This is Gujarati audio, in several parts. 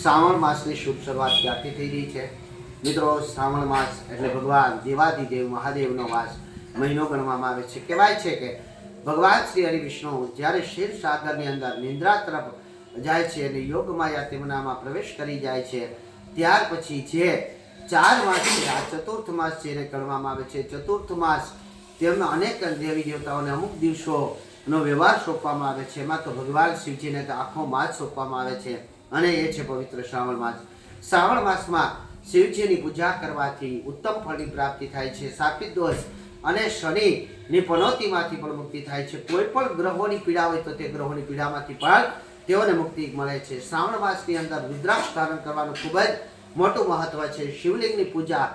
શ્રાવણ માસની શુભ શરૂઆત ક્યારથી થઈ રહી છે? મિત્રો, શ્રાવણ માસ એટલે ભગવાન દેવાદિદેવ મહાદેવનો વાસ મહિનો ગણવામાં આવે છે. કહેવાય છે કે ભગવાન શ્રી હરિ વિષ્ણુ જ્યારે ક્ષીર સાગરની અંદર નિંદ્રા તરફ જાય છે અને યોગ માયા તેમનામાં પ્રવેશ કરી જાય છે, ત્યાર પછી જે ચાર માસ છે આ ચતુર્થ માસ એને ગણવામાં આવે છે. ચતુર્થ માસ તેમના અનેક દેવી દેવતાઓને અમુક દિવસોનો વ્યવહાર સોંપવામાં આવે છે. એમાં તો ભગવાન શિવજીને તો આખો માસ સોંપવામાં આવે છે. અને એ છે પવિત્ર શ્રાવણ માસ. શ્રાવણ માસમાં શિવજીની પૂજા કરવાથી ઉત્તમ ફળની પ્રાપ્તિ થાય છે. સાપિત દોષ અને શનિની પનોતીમાંથી પણ મુક્તિ થાય છે. કોઈ પણ ગ્રહોની પીડા હોય તો તે ગ્રહોની પીડામાંથી પણ તેઓને મુક્તિ મળે છે. શ્રાવણ માસની અંદર રુદ્રાક્ષ ધારણ કરવાનું ખૂબ જ મોટું મહત્વ છે. શિવલિંગની પૂજા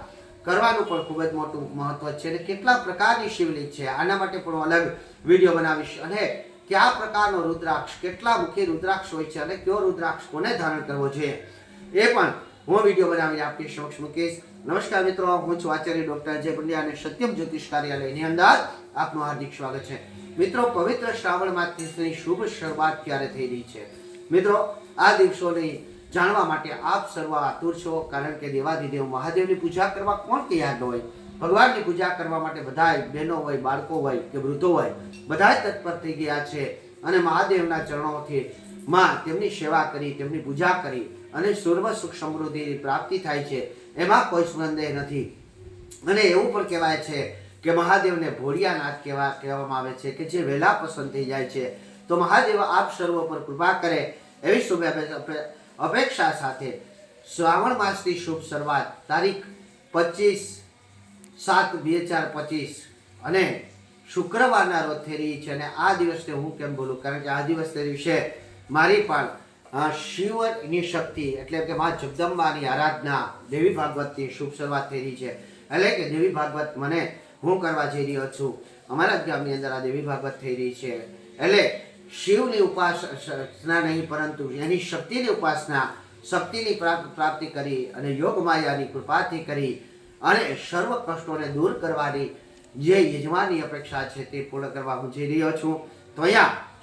કરવાનું પણ ખૂબ જ મોટું મહત્વ છે અને કેટલા પ્રકારની શિવલિંગ છે? આના માટે પણ અલગ વીડિયો બનાવીશ અને કયા પ્રકારનો રુદ્રાક્ષ, કેટલા મુખી રુદ્રાક્ષ હોય છે અને કયો રુદ્રાક્ષ કોને ધારણ કરવો જોઈએ એ પણ હું વીડિયો બનાવીને આપની સમક્ષ મૂકીશ. નમસ્કાર મિત્રો, હું છું આચાર્ય ડોક્ટર જય પંડ્યા અને સત્યમ જ્યોતિષ કાર્યાલયની અંદર આપનું હાર્દિક સ્વાગત છે. મિત્રો, પવિત્ર શ્રાવણ માસની શુભ શરૂઆત ક્યારે થઈ રહી છે? મિત્રો, આ દિવસોની જાણવા માટે આપ સર્વ આતુર છો, કારણ કે દેવાધિદેવ મહાદેવની પૂજા કરવા કોણ તૈયાર હોય? ભગવાનની પૂજા કરવા માટે બધાય બહેનો હોય, બાળકો હોય કે વૃદ્ધો હોય, બધાય તત્પર થઈ ગયા છે અને મહાદેવના ચરણોથી માં તેમની સેવા કરી, તેમની પૂજા કરી અને સર્વ સુખ સમૃદ્ધિની પ્રાપ્તિ થાય છે. એમાં કોઈ સંદેહ નથી. અને એવું પણ કહેવાય છે કે મહાદેવને ભોળિયાનાથ કહેવા, કહેવામાં આવે છે કે જે વહેલા પસંદ થઈ જાય છે. તો મહાદેવ આપ સર્વ પર કૃપા કરે એવી શુભ અપે- અપે- અપેક્ષા સાથે શ્રાવણ માસની શુભ શરૂઆત તારીખ પચીસ સાત, બે હજાર પચીસ. અને શુક્રવારના રોજ થઈ રહી છે અને આ દિવસને હું કેમ બોલું? કારણ કે આ દિવસને દિવસે મારી પણ શિવની શક્તિ, એટલે કે મા જગદંબાની આરાધના દેવી ભાગવતની શુભ શરૂઆત થઈ રહી છે. એટલે કે દેવી ભાગવત મને હું કરવા જઈ રહ્યો છું. અમારા ગામની અંદર આ દેવી ભાગવત થઈ રહી છે. એટલે શિવની ઉપાસના નહીં, પરંતુ એની શક્તિની ઉપાસના, શક્તિની પ્રાપ- પ્રાપ્તિ કરી અને યોગ માયાની કૃપાથી કરી અને સર્વ કષ્ટોને દૂર કરવાની જે યજમાનની અપેક્ષા છે તે પૂર્ણ કરવા હું જઈ રહ્યો છું. તો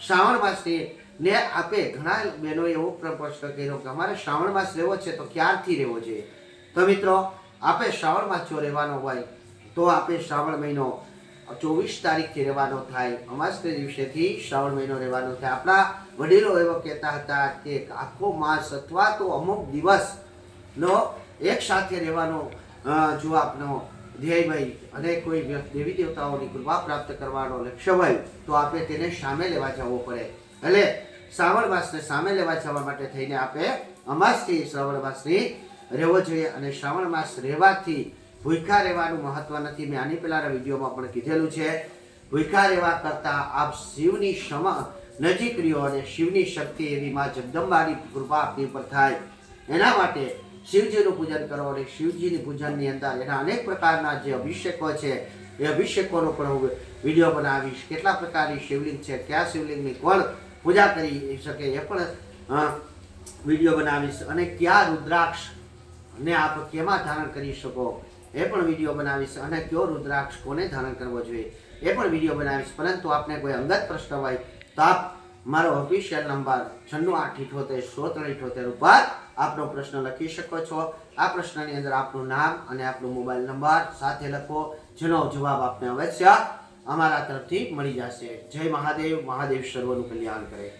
શ્રાવણ માસની ને આપે ઘણા બહેનો એવો પ્ર- પ્રશ્ન કર્યો કે અમારે શ્રાવણ માસ રહેવો છે તો ક્યારથી રહેવો જોઈએ તો મિત્રો, આપે શ્રાવણ માસ જો રહેવાનો હોય તો આપે શ્રાવણ મહિનો ચોવીસ તારીખથી રહેવાનો થાય. અમાસને દિવસેથી શ્રાવણ મહિનો રહેવાનો થાય. આપણા વડીલો એવો કહેતા હતા કે આખો માસ અથવા તો અમુક દિવસનો એક સાથે રહેવાનો જો આપનો ધ્યેય હોય અને કોઈ દેવી દેવતાઓની કૃપા પ્રાપ્ત કરવાનો લક્ષ્ય હોય, તો આપણે તેને સામે લેવા જવું પડે. એટલે શ્રાવણ માસને સામે લેવા જવા માટે થઈને આપણે અમાસથી શ્રાવણ માસની રહેવો જોઈએ અને શ્રાવણ માસ રહેવાથી ભૂખા રહેવાનું મહત્વ નથી. મેં આની પહેલાના વિડીયોમાં પણ કીધેલું છે. ભૂખા રહેવા કરતાં આપ શિવની સમ નજીક રહ્યો અને શિવની શક્તિ એવી માં જગદંબાની કૃપા આપની પર થાય. એના માટે શિવજીનું પૂજન કરો અને શિવજીની પૂજનની અંદર એના અનેક પ્રકારના જે અભિષેકો છે, એ અભિષેકોનો પણ હું વીડિયો બનાવીશ. કેટલા પ્રકારની શિવલિંગ છે, કયા શિવલિંગની કોણ પૂજા કરી શકે એ પણ વીડિયો બનાવીશ. અને કયા રુદ્રાક્ષ ને આપ કેમાં ધારણ કરી શકો એ પણ વીડિયો બનાવીશ. અને કયો રુદ્રાક્ષ કોને ધારણ કરવો જોઈએ એ પણ વીડિયો બનાવીશ. પરંતુ આપને કોઈ અંગત પ્રશ્ન હોય તો આપ મારો ઓફિશિયલ નંબર છન્નું આઠ ઇઠોતેર સો ત્રણ ઇઠોતેર ઉપર આપનો પ્રશ્ન લખી શકો છો. આ પ્રશ્નની અંદર આપનું નામ અને આપનો મોબાઈલ નંબર સાથે લખો, જેનો જવાબ આપને અવશ્ય અમારા તરફથી મળી જશે. જય મહાદેવ મહાદેવ સર્વનું કલ્યાણ કરે.